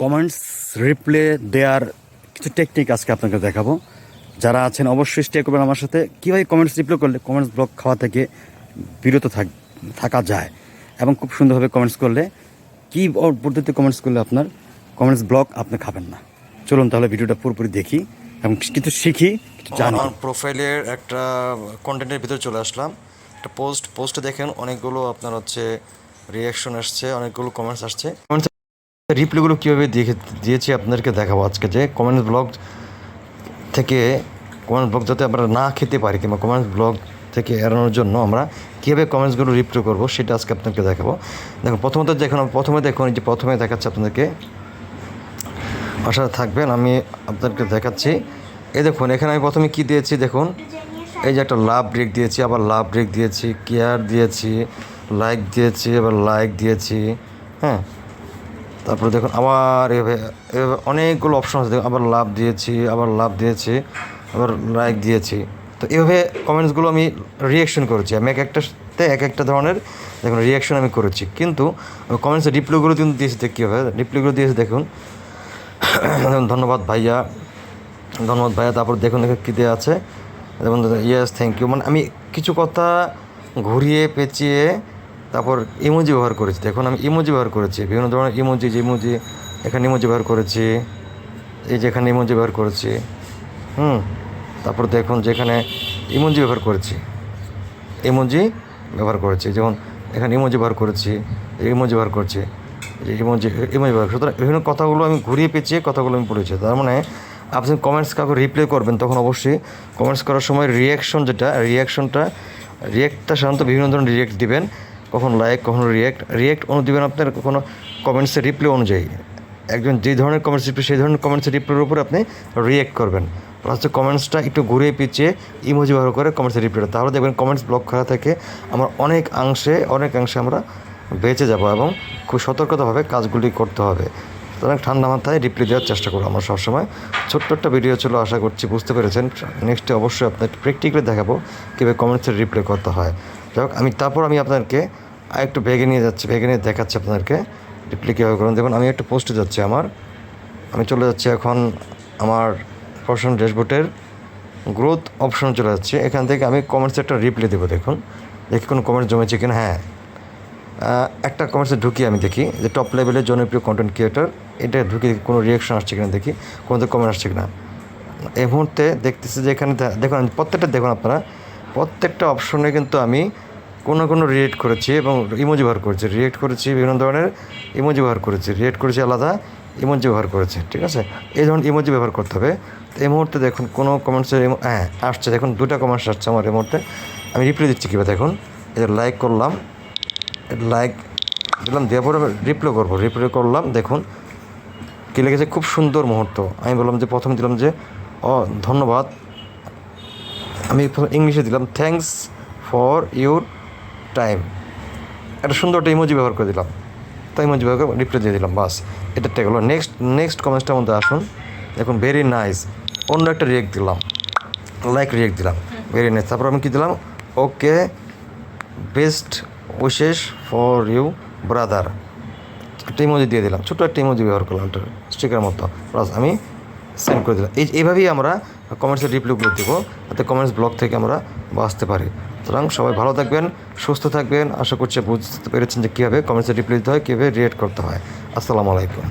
Comments replay দেওয়ার কিছু technique আজকে আপনাকে দেখাবো। যারা আছেন, অবশ্যই স্টে করবেন আমার সাথে। কীভাবে কমেন্টস রিপ্লে করলে কমেন্টস ব্লক খাওয়া থেকে বিরত থাক যায় এবং খুব সুন্দরভাবে কমেন্টস করলে, কী পদ্ধতিতে কমেন্টস করলে আপনার কমেন্টস ব্লক আপনি খাবেন না। চলুন তাহলে ভিডিওটা পুরোপুরি দেখি এবং কিছু শিখি, কিছু জানি। প্রোফাইলের একটা কন্টেন্টের ভিতরে চলে আসলাম। একটা পোস্ট পোস্টে দেখেন, অনেকগুলো আপনার হচ্ছে রিয়াকশন আসছে, অনেকগুলো কমেন্টস আসছে। রিপ্লাইগুলো কীভাবে দেখে দিয়েছি আপনাদেরকে দেখাবো আজকে যে কমেন্টস ব্লগ থেকে কমেন্টস ব্লগ যাতে আমরা না খেতে পারি কিংবা কমেন্টস ব্লগ থেকে এড়ানোর জন্য আমরা কীভাবে কমেন্টসগুলো রিপ্লাই করব সেটা আজকে আপনাকে দেখাবো। দেখুন প্রথমত দেখুন প্রথমে দেখুন যে প্রথমে দেখাচ্ছি আপনাদেরকে। আশা থাকবেন আমি আপনাদেরকে দেখাচ্ছি। এই দেখুন, এখানে আমি প্রথমে কি দিয়েছি দেখুন? এই যে একটা লাভ ব্রেক দিয়েছি, আবার লাভ ব্রেক দিয়েছি কেয়ার দিয়েছি লাইক দিয়েছি, আবার লাইক দিয়েছি হ্যাঁ? তারপরে দেখুন আবার এভাবে এভাবে অনেকগুলো অপশন আছে। দেখুন আবার লাভ দিয়েছি, আবার লাভ দিয়েছি, আবার লাইক দিয়েছি। তো এভাবে কমেন্টসগুলো আমি রিয়াকশন করেছি। আমি এক একটাতে এক একটা ধরনের দেখুন রিয়াকশন আমি করেছি। কিন্তু কমেন্টসের রিপ্লাইগুলো কিন্তু দিয়েছি, দেখ কীভাবে রিপ্লাইগুলো দিয়েছি, দেখুন। ধন্যবাদ ভাইয়া। ধন্যবাদ ভাইয়া। তারপর দেখুন দেখে কী দেওয়া আছে। যেমন ইয়েস থ্যাংক ইউ মানে আমি কিছু কথা ঘুরিয়ে পেঁচিয়ে তারপর ইমোজি ব্যবহার করেছি। দেখুন, আমি ইমোজি ব্যবহার করেছি। বিভিন্ন ধরনের ইমোজি, যে ইমোজি, এখানে ইমোজি ব্যবহার করেছি। এই যে এখানে ইমোজি ব্যবহার করেছি। হুম, তারপর দেখুন যেখানে ইমোজি ব্যবহার করেছি। ইমোজি ব্যবহার করেছি। যেমন এখানে ইমোজি ব্যবহার করেছি, ইমোজি ব্যবহার করছি, এই ইমোজি ইমোজি ব্যবহার সুতরাং বিভিন্ন কথাগুলো আমি ঘুরিয়ে পেঁচিয়ে কথাগুলো আমি বলেছি। তার মানে আপনি কমেন্টস কাউকে রিপ্লাই করবেন, তখন অবশ্যই কমেন্টস করার সময় রিয়াকশন যেটা রিয়াকশনটা রিয়েক্টটা সাধারণত বিভিন্ন ধরনের রিয়েক্ট দিবেন। কখন লাইক কখনো রিয়েক্ট রিয়েক্ট অনু দিবেন আপনার কখনো কমেন্টসের রিপ্লে অনুযায়ী। একজন যে ধরনের কমেন্টস রিপ্লে সেই ধরনের কমেন্টসের রিপ্লের উপর আপনি রিয়েক্ট করবেন। প্লাস কমেন্টসটা একটু ঘুরিয়ে পিছিয়ে ইমোজি ব্যবহার করে কমেন্টসের রিপ্লাই তাহলে দেখবেন কমেন্টস ব্লক করা থেকে আমরা অনেক অংশে অনেক অংশে আমরা বেঁচে যাব এবং খুব সতর্কতাভাবে কাজগুলি করতে হবে। সুতরাং ঠান্ডা মাথায় রিপ্লাই দেওয়ার চেষ্টা করব আমরা সবসময়। ছোট্ট একটা ভিডিও ছিল, আশা করছি বুঝতে পেরেছেন। নেক্সটে অবশ্যই আপনার প্র্যাকটিক্যালি দেখাবো কীভাবে কমেন্টসের রিপ্লাই করতে হয়। যাই হোক আমি তারপর আমি আপনাদেরকে আর একটু ভেগে নিয়ে যাচ্ছি ভেগে নিয়ে দেখাচ্ছি আপনাদেরকে। রিপ্লাই কীভাবে করুন। দেখুন, আমি একটু পোস্টে যাচ্ছি আমার। আমি চলে যাচ্ছি এখন আমার প্রফেশনাল ড্যাশবোর্ডের গ্রোথ অপশন চলে যাচ্ছে। এখান থেকে আমি কমেন্টসে একটা রিপ্লাই দেবো, দেখুন। দেখি কোনো কমেন্ট জমেছে কিনা? হ্যাঁ। একটা কমেন্টসে ঢুকি আমি দেখি, যে টপ লেভেলের জনপ্রিয় কন্টেন্ট ক্রিয়েটর এটা ঢুকি কোনো রিয়াকশন আসছে কিনা দেখি কোনো কমেন্ট আসছে কিনা। এই মুহূর্তে দেখতেছি যে এখানে দেখুন প্রত্যেকটা দেখুন আপনারা। প্রত্যেকটা অপশনে কিন্তু আমি কোনো কোনো রিয়েক্ট করেছি এবং ইমোজি ব্যবহার করেছি। রিয়েক্ট করেছি, বিভিন্ন ধরনের ইমোজি ব্যবহার করেছি। রিয়েক্ট করেছি, আলাদা ইমোজি ব্যবহার করেছি, ঠিক আছে? এই ধরনের ইমোজি ব্যবহার করতে হবে। তো এই মুহূর্তে দেখুন, কোনো কমেন্টসের হ্যাঁ আসছে। দেখুন দুটা কমেন্টস আসছে আমার এই মুহূর্তে। আমি রিপ্লাই দিচ্ছি কীভাবে? দেখুন এটা লাইক করলাম। লাইক দিলাম, দেওয়ার পরে রিপ্লাই করব। রিপ্লাই করলাম, দেখুন, কী লেগেছে? খুব সুন্দর মুহূর্ত। আমি বললাম যে, প্রথমে দিলাম যে, ও, ধন্যবাদ। আমি ইংলিশে দিলাম থ্যাঙ্কস ফর ইউর টাইম একটা সুন্দর একটা ইমোজি ব্যবহার করে দিলাম। তাই ইমোজি ব্যবহার করে রিপ্লাই দিয়ে দিলাম, বাস, এটা টেক হলো। নেক্সট নেক্সট কমেন্টসটার মধ্যে আসুন। দেখুন ভেরি নাইস অন্য একটা রিয়েক্ট দিলাম। লাইক রিয়েক্ট দিলাম। ভেরি নাইস তারপর আমি কী দিলাম? Okay best wishes for you brother একটা ইমোজি দিয়ে দিলাম। ছোটো একটা ইমোজি ব্যবহার করলাম, একটা স্টিকার মতো। প্লাস আমি সেন্ড করে দিলাম। এই এইভাবেই আমরা কমেন্টসের রিপ্লাইগুলো দেবো যাতে কমেন্টস ব্লক থেকে আমরা বাঁচতে পারি। সুতরাং সবাই ভালো থাকবেন, সুস্থ থাকবেন। আশা করছি বুঝতে পেরেছেন যে কীভাবে কমেন্টসের রিপ্লাই দিতে হয়, কীভাবে রিয়েট করতে হয়। আসসালামু আলাইকুম।